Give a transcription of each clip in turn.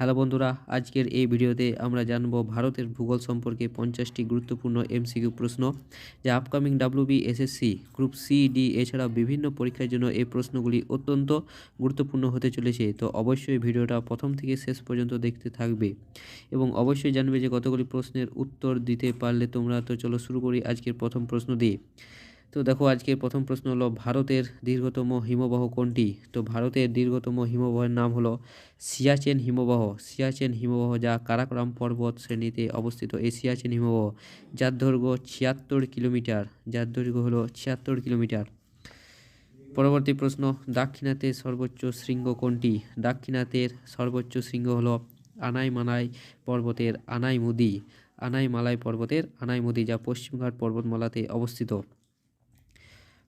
Hello বন্ধুরা, আজকের এই ভিডিওতে আমরা জানব ভারতের ভূগোল সম্পর্কে পঞ্চাশটি গুরুত্বপূর্ণ এমসিকিউ প্রশ্ন যা upcoming WB SSC group C D এছাড়া বিভিন্ন পরীক্ষার জন্য এই প্রশ্নগুলি অত্যন্ত গুরুত্বপূর্ণ হতে চলেছে। তো অবশ্যই ভিডিওটা প্রথম থেকে শেষ পর্যন্ত দেখতে থাকবে এবং অবশ্যই জানবে যে কতগুলি প্রশ্নের উত্তর দিতে পারলে তোমরা। তো চলো শুরু করি আজকের প্রথম প্রশ্ন দিয়ে তো দেখো, আজকের প্রথম প্রশ্ন হলো, ভারতের দীর্ঘতম হিমবাহ কোনটি? তো ভারতের দীর্ঘতম হিমবাহের নাম হলো সিয়াচেন হিমবাহ। সিয়াচেন হিমবাহ যা কারাকোরাম পর্বত শ্রেণীতে অবস্থিত। এই সিয়াচেন হিমবাহ যার দৈর্ঘ্য ছিয়াত্তর কিলোমিটার। যার দৈর্ঘ্য হলো ছিয়াত্তর কিলোমিটার। পরবর্তী প্রশ্ন দাক্ষিণাত্যের সর্বোচ্চ শৃঙ্গ কোনটি? দাক্ষিণাত্যের সর্বোচ্চ শৃঙ্গ হলো আনাইমালাই পর্বতের আনাই আনাইমুদি। আনাইমালাই পর্বতের আনাই আনাইমুদি যা পশ্চিমঘাট পর্বতমালাতে অবস্থিত।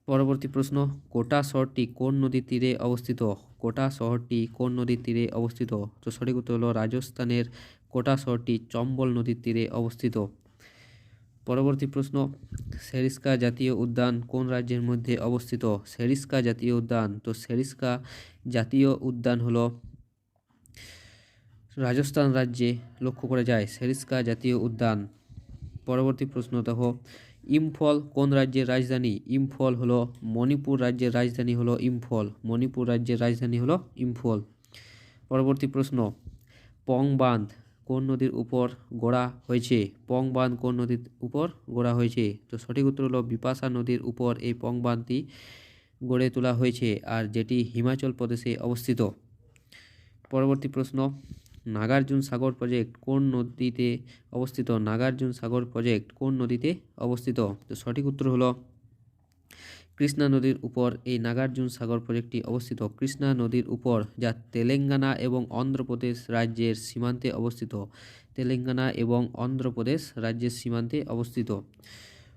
পরবর্তী প্রশ্ন, কোটা শহরটি কোন নদীর তীরে অবস্থিত? কোটা শহরটি কোন নদীর তীরে অবস্থিত? তো সঠিক উত্তর হলো রাজস্থানের কোটা শহরটি চম্বল নদীর তীরে অবস্থিত। পরবর্তী প্রশ্ন, সেরিস্কা জাতীয় উদ্যান কোন রাজ্যের মধ্যে অবস্থিত? সেরিস্কা জাতীয় উদ্যান, তো সেরিস্কা জাতীয় উদ্যান হলো রাজস্থান রাজ্যে লক্ষ্য করা যায়, সেরিস্কা জাতীয় উদ্যান। পরবর্তী প্রশ্ন দেখো ইম্ফল কোন রাজ্যের রাজধানী? ইম্ফল হলো মণিপুর রাজ্যের রাজধানী হলো ইম্ফল। মণিপুর রাজ্যের রাজধানী হলো ইম্ফল। পরবর্তী প্রশ্ন পং বাঁধ কোন নদীর উপর গড়া হয়েছে? পং বাঁধ কোন নদীর উপর গড়া হয়েছে? তো সঠিক উত্তর হলো বিপাশা নদীর উপর এই পং বাঁধটি গড়ে তোলা হয়েছে, আর যেটি হিমাচল প্রদেশে অবস্থিত। পরবর্তী প্রশ্ন নাগার্জুন সাগর প্রজেক্ট কোন নদীতে অবস্থিত? নাগার্জুন সাগর প্রজেক্ট কোন নদীতে অবস্থিত? তো সঠিক উত্তর হলো কৃষ্ণা নদীর উপর। এই নাগার্জুন সাগর প্রজেক্টটি অবস্থিত কৃষ্ণা নদীর উপর, যা তেলেঙ্গানা এবং অন্ধ্রপ্রদেশ রাজ্যের সীমান্তে অবস্থিত। তেলেঙ্গানা এবং অন্ধ্রপ্রদেশ রাজ্যের সীমান্তে অবস্থিত।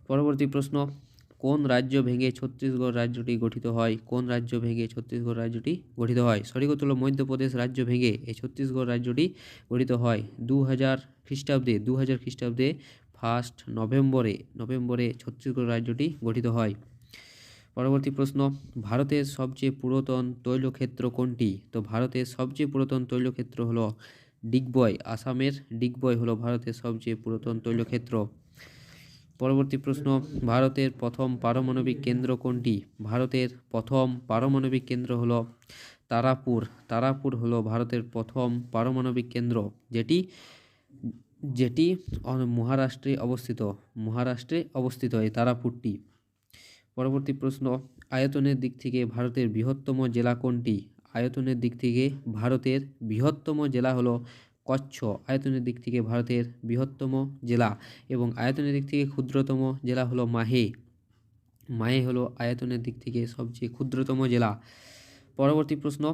পরবর্তী প্রশ্ন কোন রাজ্য ভেঙে ছত্তিশগড় রাজ্যটি গঠিত হয়? কোন রাজ্য ভেঙে ছত্তিশগড় রাজ্যটি গঠিত হয়? সঠিক উত্তর হলো মধ্যপ্রদেশ রাজ্য ভেঙে এই ছত্তিশগড় রাজ্যটি গঠিত হয়। দু হাজার খ্রিস্টাব্দে দু হাজার খ্রিস্টাব্দে ফার্স্ট নভেম্বরে নভেম্বরে ছত্তিশগড় রাজ্যটি গঠিত হয়। পরবর্তী প্রশ্ন, ভারতের সবচেয়ে পুরাতন তৈলক্ষেত্র কোনটি? তো ভারতের সবচেয়ে পুরাতন তৈলক্ষেত্র হলো ডিগবয়, আসামের ডিগবয় হলো ভারতের সবচেয়ে পুরাতন তৈলক্ষেত্র। পরবর্তী প্রশ্ন, ভারতের প্রথম পারমাণবিক কেন্দ্র কোনটি? ভারতের প্রথম পারমাণবিক কেন্দ্র হলো তারাপুর। তারাপুর হলো ভারতের প্রথম পারমাণবিক কেন্দ্র, যেটি যেটি মহারাষ্ট্রে অবস্থিত। মহারাষ্ট্রে অবস্থিত এই তারাপুরটি। পরবর্তী প্রশ্ন, আয়তনের দিক থেকে ভারতের বৃহত্তম জেলা কোনটি? আয়তনের দিক থেকে ভারতের বৃহত্তম জেলা হলো কচ্ছ আয়তনের দিক থেকে ভারতের বৃহত্তম জেলা এবং আয়তনের দিক থেকে ক্ষুদ্রতম জেলা হলো মাহে। মাহে হলো আয়তনের দিক থেকে সবচেয়ে ক্ষুদ্রতম জেলা। পরবর্তী প্রশ্ন,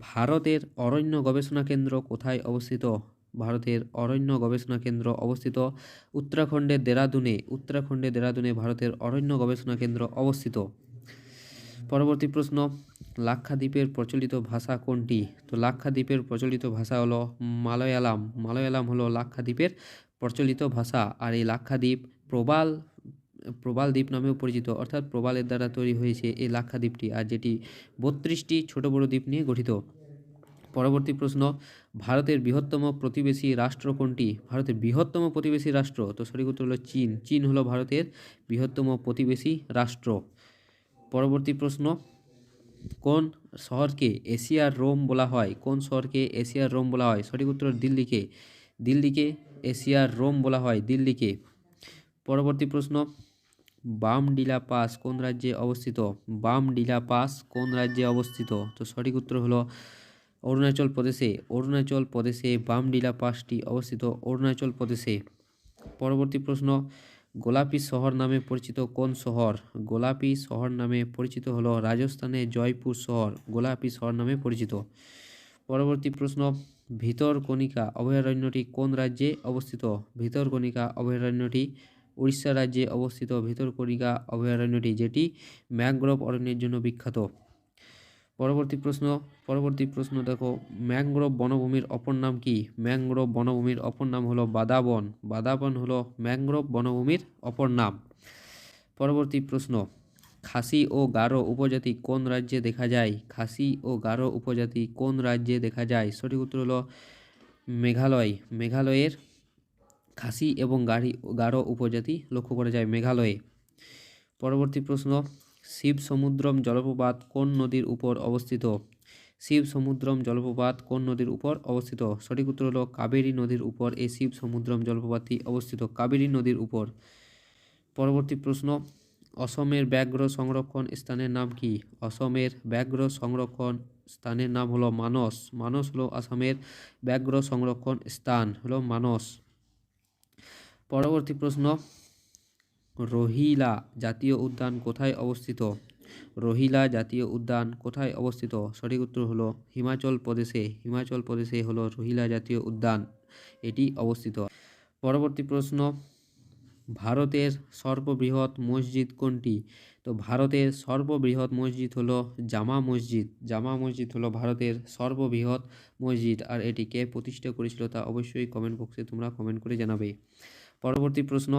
ভারতের অরণ্য গবেষণা কেন্দ্র কোথায় অবস্থিত? ভারতের অরণ্য গবেষণা কেন্দ্র অবস্থিত উত্তরাখণ্ডের দেরাদুনে। উত্তরাখণ্ডের দেরাদুনে ভারতের অরণ্য গবেষণা কেন্দ্র অবস্থিত। পরবর্তী প্রশ্ন লাক্ষাদ্বীপের প্রচলিত ভাষা কোনটি? তো লাক্ষাদ্বীপের প্রচলিত ভাষা হলো মালয়ালাম। মালয়ালাম হলো লাক্ষাদ্বীপের প্রচলিত ভাষা। আর এই লাক্ষাদ্বীপ প্রবাল প্রবাল দ্বীপ নামেও পরিচিত। অর্থাৎ প্রবালের দ্বারা তৈরি হয়েছে এই লাক্ষাদ্বীপটি আর যেটি বত্রিশটি ছোট বড় দ্বীপ নিয়ে গঠিত। পরবর্তী প্রশ্ন, ভারতের বৃহত্তম প্রতিবেশী রাষ্ট্র কোনটি? ভারতের বৃহত্তম প্রতিবেশী রাষ্ট্র? তো সঠিক উত্তর হলো চীন। চীন হলো ভারতের বৃহত্তম প্রতিবেশী রাষ্ট্র। পরবর্তী প্রশ্ন কোন শহরকে এশিয়ার রোম বলা হয়? কোন শহরকে এশিয়ার রোম বলা হয়? সঠিক উত্তর দিল্লিকে। দিল্লিকে এশিয়ার রোম বলা হয়। দিল্লিকে। পরবর্তী প্রশ্ন। বামডিলা পাস কোন রাজ্যে অবস্থিত? বামডিলা পাস কোন রাজ্যে অবস্থিত? তো সঠিক উত্তর হলো অরুণাচল প্রদেশে। অরুণাচল প্রদেশে বামডিলা পাসটি অবস্থিত। অরুণাচল প্রদেশে। পরবর্তী প্রশ্ন। গোলাপি শহর নামে পরিচিত কোন শহর? গোলাপি শহর নামে পরিচিত হলো রাজস্থানের জয়পুর শহর, গোলাপি শহর নামে পরিচিত। পরবর্তী প্রশ্ন ভিতরকণিকা অভয়ারণ্যটি কোন রাজ্যে অবস্থিত? ভিতরকণিকা অভয়ারণ্যটি উড়িষ্যা রাজ্যে অবস্থিত। ভিতরকণিকা অভয়ারণ্যটি যেটি ম্যাংগ্রোভ অরণ্যের জন্য বিখ্যাত। পরবর্তী প্রশ্ন পরবর্তী প্রশ্ন দেখো ম্যাংগ্রোভ বনভূমির অপর নাম কি? ম্যাংগ্রোভ বনভূমির অপর নাম হলো বাদাবন। বাদাবন হলো ম্যাংগ্রোভ বনভূমির অপর নাম। পরবর্তী প্রশ্ন, খাসি ও গারো উপজাতি কোন রাজ্যে দেখা যায়? খাসি ও গারো উপজাতি কোন রাজ্যে দেখা যায়? সঠিক উত্তর হলো মেঘালয়। মেঘালয়ের খাসি এবং গাড়ি, গারো উপজাতি লক্ষ্য করা যায় মেঘালয়ে। পরবর্তী প্রশ্ন শিব সমুদ্রম জলপ্রপাত কোন নদীর উপর অবস্থিত? শিব সমুদ্রম জলপ্রপাত কোন নদীর উপর অবস্থিত? সঠিক উত্তর হলো কাবেরী নদীর উপর এই শিব সমুদ্রম জলপ্রপাতটি অবস্থিত। কাবেরী নদীর উপর। পরবর্তী প্রশ্ন, অসমের ব্যাঘ্র সংরক্ষণ স্থানের নাম কি? অসমের ব্যাঘ্র সংরক্ষণ স্থানের নাম হলো মানস। মানস হলো আসামের ব্যাঘ্র সংরক্ষণ স্থান, হলো মানস। পরবর্তী প্রশ্ন রোহিলা জাতীয় উদ্যান কোথায় অবস্থিত? রোহিলা জাতীয় উদ্যান কোথায় অবস্থিত? সঠিক উত্তর হলো হিমাচল প্রদেশে। হিমাচল প্রদেশে হলো রোহিলা জাতীয় উদ্যান। এটি অবস্থিত। পরবর্তী প্রশ্ন, ভারতের সর্ববৃহৎ মসজিদ কোনটি? তো ভারতের সর্ববৃহৎ মসজিদ হলো জামা মসজিদ। জামা মসজিদ হলো ভারতের সর্ববৃহৎ মসজিদ। আর এটি কে প্রতিষ্ঠা করেছিল তা অবশ্যই কমেন্ট বক্সে তোমরা কমেন্ট করে জানাবে। পরবর্তী প্রশ্ন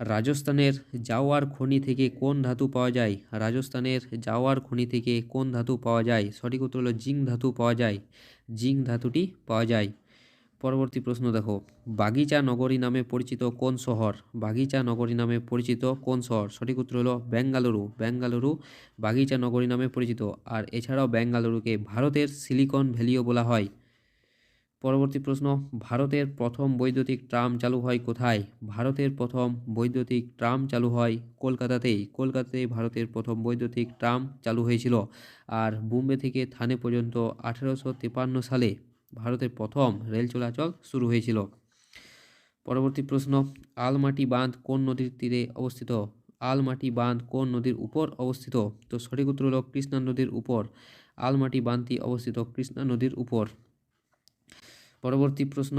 রাজস্থানের জাওয়ার খনি থেকে কোন ধাতু পাওয়া যায়? রাজস্থানের জাওয়ার খনি থেকে কোন ধাতু পাওয়া যায়? সঠিক উত্তর হলো জিং ধাতু পাওয়া যায়। জিং ধাতুটি পাওয়া যায়। পরবর্তী প্রশ্ন দেখো। বাগিচা নগরী নামে পরিচিত কোন শহর? বাগিচা নগরী নামে পরিচিত কোন শহর? সঠিক উত্তর হলো বেঙ্গালুরু। বেঙ্গালুরু বাগিচা নগরী নামে পরিচিত। আর এছাড়াও বেঙ্গালুরুকে ভারতের সিলিকন ভ্যালিও বলা হয়। পরবর্তী প্রশ্ন, ভারতের প্রথম বৈদ্যুতিক ট্রাম চালু হয় কোথায়? ভারতের প্রথম বৈদ্যুতিক ট্রাম চালু হয় কলকাতাতেই। কলকাতাতেই ভারতের প্রথম বৈদ্যুতিক ট্রাম চালু হয়েছিল। আর বোম্বে থেকে থানে পর্যন্ত আঠেরোশো তিপান্ন সালে ভারতের প্রথম রেল চলাচল শুরু হয়েছিল। পরবর্তী প্রশ্ন, আলমাটি বাঁধ কোন নদীর তীরে অবস্থিত? আলমাটি বাঁধ কোন নদীর উপর অবস্থিত? তো সঠিক উত্তর হলো কৃষ্ণা নদীর উপর। আলমাটি বাঁধটি অবস্থিত কৃষ্ণা নদীর উপর। পরবর্তী প্রশ্ন,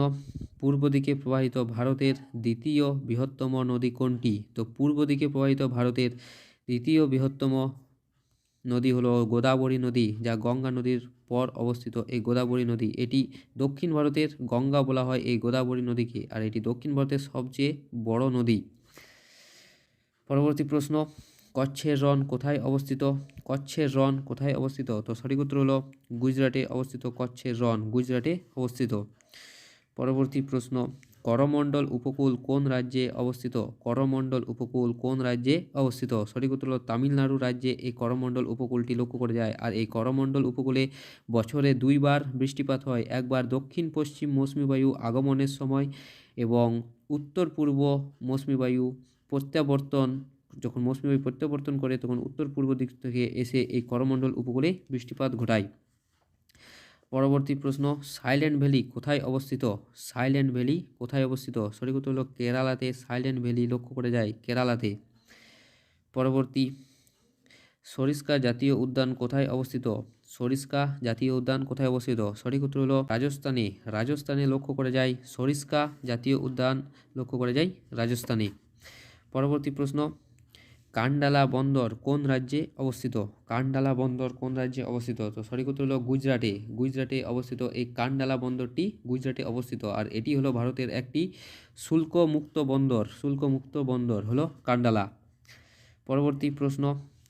পূর্ব দিকে প্রবাহিত ভারতের দ্বিতীয় বৃহত্তম নদী কোনটি? তো পূর্ব দিকে প্রবাহিত ভারতের দ্বিতীয় বৃহত্তম নদী হলো গোদাবরী নদী, যা গঙ্গা নদীর পর অবস্থিত। এই গোদাবরী নদী, এটি দক্ষিণ ভারতের গঙ্গা বলা হয় এই গোদাবরী নদীকে, আর এটি দক্ষিণ ভারতের সবচেয়ে বড় নদী। পরবর্তী প্রশ্ন কচ্ছের রন কোথায় অবস্থিত? কচ্ছের রন কোথায় অবস্থিত? তো সঠিক উত্তর হলো গুজরাটে অবস্থিত কচ্ছের রন গুজরাটে অবস্থিত। পরবর্তী প্রশ্ন, করমণ্ডল উপকূল কোন রাজ্যে অবস্থিত? করমণ্ডল উপকূল কোন রাজ্যে অবস্থিত? সঠিক উত্তর হলো তামিলনাড়ু রাজ্যে এই করমণ্ডল উপকূলটি লক্ষ্য করে যায়। আর এই করমণ্ডল উপকূলে বছরে দুইবার বৃষ্টিপাত হয়। একবার দক্ষিণ পশ্চিম মৌসুমী বায়ু আগমনের সময় এবং উত্তর পূর্ব মৌসুমী বায়ু প্রত্যাবর্তন যখন মৌসুমী প্রত্যাবর্তন করে, তখন উত্তর পূর্ব দিক থেকে এসে এই করমণ্ডল উপকূলে বৃষ্টিপাত ঘটায়। পরবর্তী প্রশ্ন, সাইলেন্ট ভ্যালি কোথায় অবস্থিত? সাইলেন্ট ভ্যালি কোথায় অবস্থিত? সঠিক উত্তর হলো কেরালাতে। সাইলেন্ট ভ্যালি লক্ষ্য করে যায় কেরালাতে। পরবর্তী সরিস্কা জাতীয় উদ্যান কোথায় অবস্থিত? সরিস্কা জাতীয় উদ্যান কোথায় অবস্থিত? সঠিক উত্তর হলো রাজস্থানে। রাজস্থানে লক্ষ্য করে যায় সরিস্কা জাতীয় উদ্যান, লক্ষ্য করে যায় রাজস্থানে। পরবর্তী প্রশ্ন কান্ডালা বন্দর কোন রাজ্যে অবস্থিত? কান্ডালা বন্দর কোন রাজ্যে অবস্থিত? তো সঠিক উত্তর হলো গুজরাটে। গুজরাটে অবস্থিত এই কান্ডালা বন্দরটি গুজরাটে অবস্থিত। আর এটি হলো ভারতের একটি শুল্কমুক্ত বন্দর। শুল্কমুক্ত বন্দর হলো কান্ডালা। পরবর্তী প্রশ্ন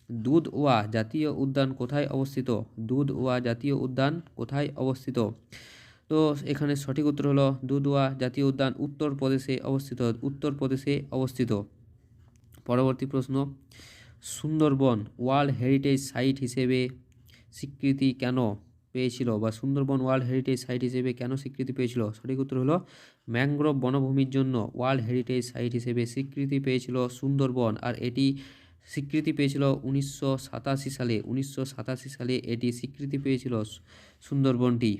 দুধ ওয়া জাতীয় উদ্যান কোথায় অবস্থিত? দুধ ওয়া জাতীয় উদ্যান কোথায় অবস্থিত? তো এখানে সঠিক উত্তর হলো দুধওয়া জাতীয় উদ্যান উত্তরপ্রদেশে অবস্থিত। উত্তরপ্রদেশে অবস্থিত। পরবর্তী প্রশ্ন, সুন্দরবন ওয়ার্ল্ড হেরিটেজ সাইট হিসেবে স্বীকৃতি কেন পেয়েছিল বা সুন্দরবন ওয়ার্ল্ড হেরিটেজ সাইট হিসেবে কেন স্বীকৃতি পেয়েছিল? সঠিক উত্তর হলো, ম্যানগ্রোভ বনভূমির জন্য ওয়ার্ল্ড হেরিটেজ সাইট হিসেবে স্বীকৃতি পেয়েছিল সুন্দরবন আর এটি স্বীকৃতি পেয়েছিল উনিশশো সাতাশি সালে। উনিশশো সাতাশি সালে এটি স্বীকৃতি পেয়েছিল সুন্দরবনটি।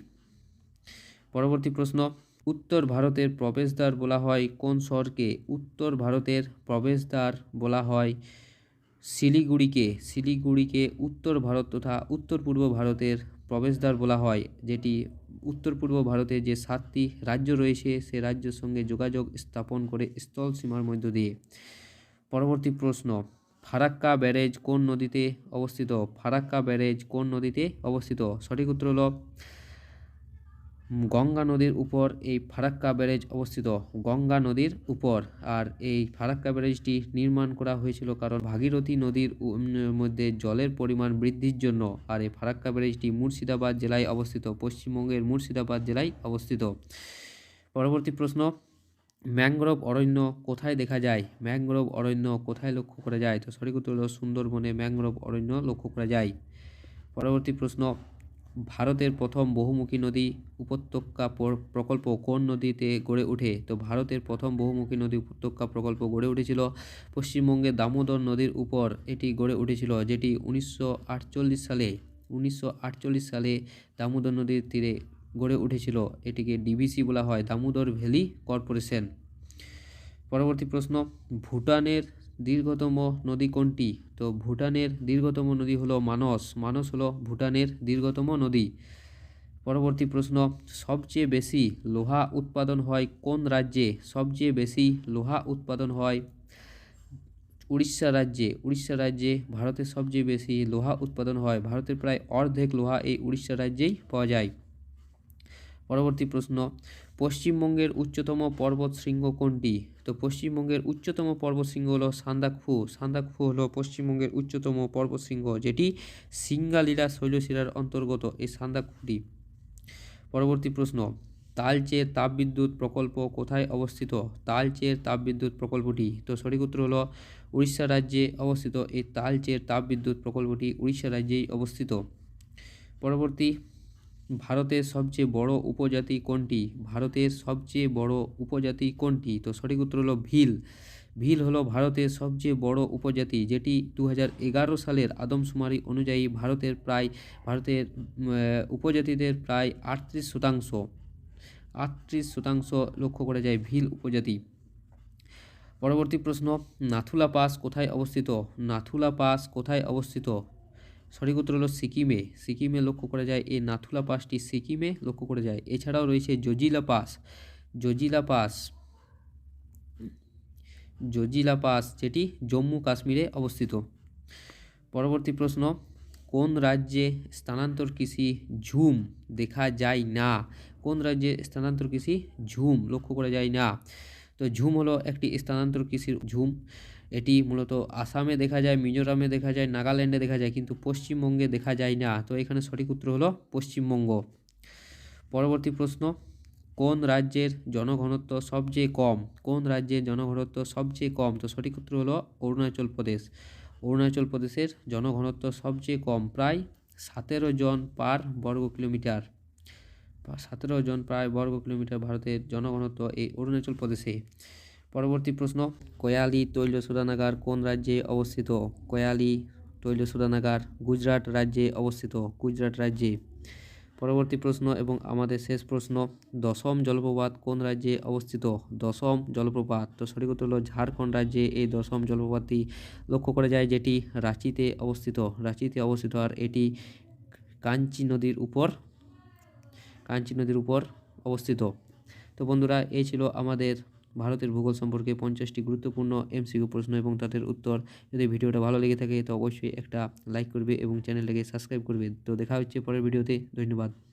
পরবর্তী প্রশ্ন উত্তর ভারতের প্রবেশদ্বার বলা হয়। কোন শহরকে উত্তর ভারতের প্রবেশদ্বার বলা হয়? শিলিগুড়িকে শিলিগুড়িকে উত্তর ভারত তথা উত্তর পূর্ব ভারতের প্রবেশদ্বার বলা হয়, যেটি উত্তর পূর্ব ভারতে যে সাতটি রাজ্য রয়েছে, সে রাজ্যের সঙ্গে যোগাযোগ স্থাপন করে স্থল সীমার মধ্য দিয়ে। পরবর্তী প্রশ্ন, ফারাক্কা ব্যারেজ কোন নদীতে অবস্থিত? ফারাক্কা ব্যারেজ কোন নদীতে অবস্থিত? সঠিক উত্তর হলো গঙ্গা নদীর উপর এই ফারাক্কা ব্যারেজ অবস্থিত। গঙ্গা নদীর উপর। আর এই ফারাক্কা ব্যারেজটি নির্মাণ করা হয়েছিল কারণ ভাগীরথী নদীর মধ্যে জলের পরিমাণ বৃদ্ধির জন্য। আর এই ফারাক্কা ব্যারেজটি মুর্শিদাবাদ জেলায় অবস্থিত। পশ্চিমবঙ্গের মুর্শিদাবাদ জেলায় অবস্থিত। পরবর্তী প্রশ্ন, ম্যানগ্রোভ অরণ্য কোথায় দেখা যায়? ম্যানগ্রোভ অরণ্য কোথায় লক্ষ্য করা যায়? তো সঠিক উত্তর হলো সুন্দরবনে ম্যানগ্রোভ অরণ্য লক্ষ্য করা যায়। পরবর্তী প্রশ্ন ভারতের প্রথম বহুমুখী নদী উপত্যকা প্রকল্প কোন নদীতে গড়ে ওঠে? তো ভারতের প্রথম বহুমুখী নদী উপত্যকা প্রকল্প গড়ে উঠেছিল পশ্চিমবঙ্গে দামোদর নদীর উপর। এটি গড়ে উঠেছিল যেটি উনিশশো আটচল্লিশ সালে, উনিশশো আটচল্লিশ সালে দামোদর নদীর তীরে গড়ে উঠেছিল। এটিকে ডিবিসি বলা হয় দামোদর ভ্যালি কর্পোরেশন। পরবর্তী প্রশ্ন, ভুটানের দীর্ঘতম নদী কোনটি? তো ভুটানের দীর্ঘতম নদী হলো মানস। মানস হলো ভুটানের দীর্ঘতম নদী। পরবর্তী প্রশ্ন, সবচেয়ে বেশি লোহা উৎপাদন হয় কোন রাজ্যে? সবচেয়ে বেশি লোহা উৎপাদন হয় উড়িষ্যা রাজ্যে। উড়িষ্যা রাজ্যে ভারতের সবচেয়ে বেশি লোহা উৎপাদন হয়। ভারতের প্রায় অর্ধেক লোহা এই উড়িষ্যা রাজ্যেই পাওয়া যায়। পরবর্তী প্রশ্ন পশ্চিমবঙ্গের উচ্চতম পর্বত শৃঙ্গ কোনটি? তো পশ্চিমবঙ্গের উচ্চতম পর্বত শৃঙ্গ হলো সান্দাকফু। সান্দাকফু হলো পশ্চিমবঙ্গের উচ্চতম পর্বত শৃঙ্গ, যেটি সিঙ্গালীলা শৈলশিলার অন্তর্গত এই সান্দাকফুটি। পরবর্তী প্রশ্ন, তালচের তাপবিদ্যুৎ প্রকল্প কোথায় অবস্থিত? তালচের তাপবিদ্যুৎ প্রকল্পটি, তো সঠিক উত্তর হলো উড়িষ্যা রাজ্যে অবস্থিত। এই তালচের তাপবিদ্যুৎ প্রকল্পটি উড়িষ্যা রাজ্যেই অবস্থিত। পরবর্তী ভারতের সবচেয়ে বড় উপজাতি কোনটি? ভারতের সবচেয়ে বড় উপজাতি কোনটি? তো সঠিক উত্তর হলো ভিল। ভিল হলো ভারতের সবচেয়ে বড় উপজাতি, যেটি দু সালের আদমশুমারি অনুযায়ী ভারতের প্রায়, ভারতের উপজাতিদের প্রায় আটত্রিশ শতাংশ আটত্রিশ শতাংশ লক্ষ্য করা যায় ভিল উপজাতি। পরবর্তী প্রশ্ন, নাথুলা পাস কোথায় অবস্থিত? নাথুলা পাস কোথায় অবস্থিত? সঠিক উত্তর হলো সিকিমে। সিকিমে লক্ষ্য করা যায় এই নাথুলা পাসটি সিকিমে লক্ষ্য করা যায়। এছাড়াও রয়েছে Zojila pass. Zojila pass Zojila pass যেটি জম্মু কাশ্মীরে অবস্থিত। পরবর্তী প্রশ্ন, কোন রাজ্যে স্থানান্তর কৃষি ঝুম দেখা যায় না? কোন রাজ্যে স্থানান্তর কৃষি ঝুম লক্ষ্য করা যায় না? তো ঝুম হলো একটি স্থানান্তর কৃষির ঝুম। এটি মূলত আসামে দেখা যায়, মিজোরামে দেখা যায়, নাগাল্যান্ডে দেখা যায়, কিন্তু পশ্চিমবঙ্গে দেখা যায় না। তো এখানে সঠিক উত্তর হলো পশ্চিমবঙ্গ। পরবর্তী প্রশ্ন, কোন রাজ্যের জনঘনত্ব সবচেয়ে কম? কোন রাজ্যের জনঘনত্ব সবচেয়ে কম? তো সঠিক উত্তর হলো অরুণাচল প্রদেশ। অরুণাচল প্রদেশের জনঘনত্ব সবচেয়ে কম, প্রায় সতেরো জন পার বর্গ কিলোমিটার। সতেরো জন প্রায় বর্গ কিলোমিটার ভারতের জনঘনত্ব এই অরুণাচল প্রদেশে। পরবর্তী প্রশ্ন, কয়ালি তৈল শোধনাগার কোন রাজ্যে অবস্থিত? কয়ালি তৈল শোধনাগার গুজরাট রাজ্যে অবস্থিত। গুজরাট রাজ্যে। পরবর্তী প্রশ্ন এবং আমাদের শেষ প্রশ্ন, দশম জলপ্রপাত কোন রাজ্যে অবস্থিত? দশম জলপ্রপাত। তো সঠিক উত্তর হলো ঝাড়খণ্ড রাজ্যে। এই দশম জলপ্রপাতটি লক্ষ্য করা যায় যেটি রাঁচিতে অবস্থিত। রাঁচিতে অবস্থিত আর এটি কাঞ্চি নদীর উপর, কাঞ্চি নদীর উপর অবস্থিত। তো বন্ধুরা, এই ছিল আমাদের ভারতের ভূগোল সম্পর্কে পঞ্চাশটি গুরুত্বপূর্ণ এমসিকিউ প্রশ্ন এবং তাদের উত্তর। যদি ভিডিওটা ভালো লেগে থাকে, তো অবশ্যই একটা লাইক করবে এবং চ্যানেলটাকে সাবস্ক্রাইব করবে। তো দেখা হচ্ছে পরের ভিডিওতে। ধন্যবাদ।